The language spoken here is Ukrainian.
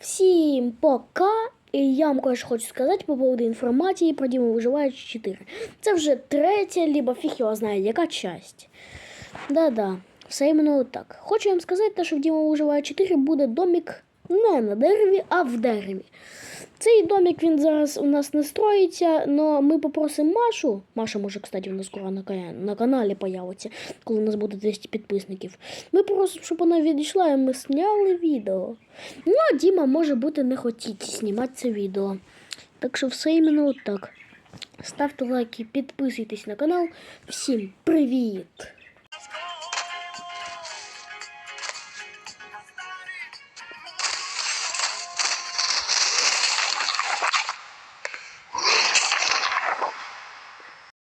Всім пока! І я вам кое хочу сказати по поводу інформації про Діму Виживаючи 4. Це вже третя, либо фіг його знає, яка часть. Да-да, все іменно так. Хочу вам сказати, що в Діма Виживає 4 буде домик не на дереві, а в дереві. Цей домик він зараз у нас не строїться, але ми попросимо Машу. Маша може, кстати, у нас скоро на, на каналі появиться, коли у нас буде 200 підписників. Ми просимо, щоб вона відійшла, і ми зняли відео. Ну, а Діма може бути не хотіть знімати це відео. Так що все іменно так. Ставте лайки, підписуйтесь на канал. Всім привіт!